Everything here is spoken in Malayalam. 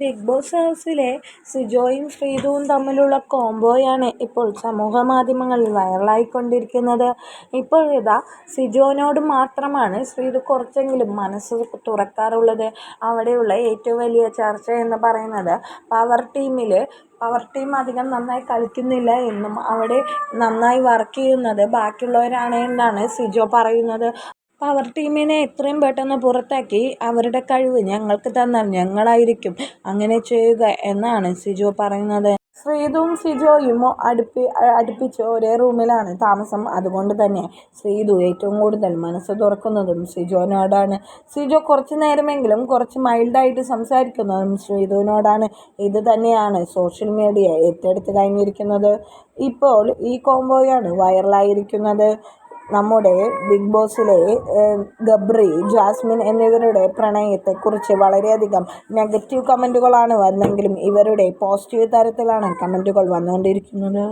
ബിഗ് ബോസ് ഹൗസിലെ സിജോയും ശ്രീതുവും തമ്മിലുള്ള കോംബോയാണ് ഇപ്പോൾ സമൂഹ മാധ്യമങ്ങളിൽ വൈറലായിക്കൊണ്ടിരിക്കുന്നത്. ഇപ്പോൾ ഇതാ സിജോനോട് മാത്രമാണ് ശ്രീതു കുറച്ചെങ്കിലും മനസ്സ് തുറക്കാറുള്ളത്. അവിടെയുള്ള ഏറ്റവും വലിയ ചർച്ച എന്ന് പറയുന്നത് പവർ ടീമിൽ പവർ ടീം അധികം നന്നായി കളിക്കുന്നില്ല എന്നും അവിടെ നന്നായി വർക്ക് ചെയ്യുന്നത് ബാക്കിയുള്ളവരാണ് എന്നാണ് സിജോ പറയുന്നത്. പവർ ടീമിനെ എത്രയും പെട്ടെന്ന് പുറത്താക്കി അവരുടെ കഴിവ് ഞങ്ങൾക്ക് തന്നാൽ ഞങ്ങളായിരിക്കും അങ്ങനെ ചെയ്യുക എന്നാണ് സിജോ പറയുന്നത്. ശ്രീതും സിജോയും അടുപ്പി അടുപ്പിച്ച് ഒരേ റൂമിലാണ് താമസം അതുകൊണ്ട് തന്നെ ശ്രീതു ഏറ്റവും കൂടുതൽ മനസ്സ് തുറക്കുന്നതും സിജോനോടാണ്. സിജോ കുറച്ച് നേരമെങ്കിലും കുറച്ച് മൈൽഡായിട്ട് സംസാരിക്കുന്നതും ശ്രീതുവിനോടാണ്. ഇത് തന്നെയാണ് സോഷ്യൽ മീഡിയ ഏറ്റെടുത്ത് കഴിഞ്ഞിരിക്കുന്നത്. ഇപ്പോൾ ഈ കോംബോയാണ് വൈറലായിരിക്കുന്നത്. നമ്മുടെ ബിഗ് ബോസിലെ ഗബ്രി ജാസ്മിൻ എന്നിവരുടെ പ്രണയത്തെക്കുറിച്ച് വളരെയധികം നെഗറ്റീവ് കമന്റുകളാണ് വന്നെങ്കിലും ഇവരുടെ പോസിറ്റീവ് തരത്തിലാണ് കമന്റുകൾ വന്നുകൊണ്ടിരിക്കുന്നത്.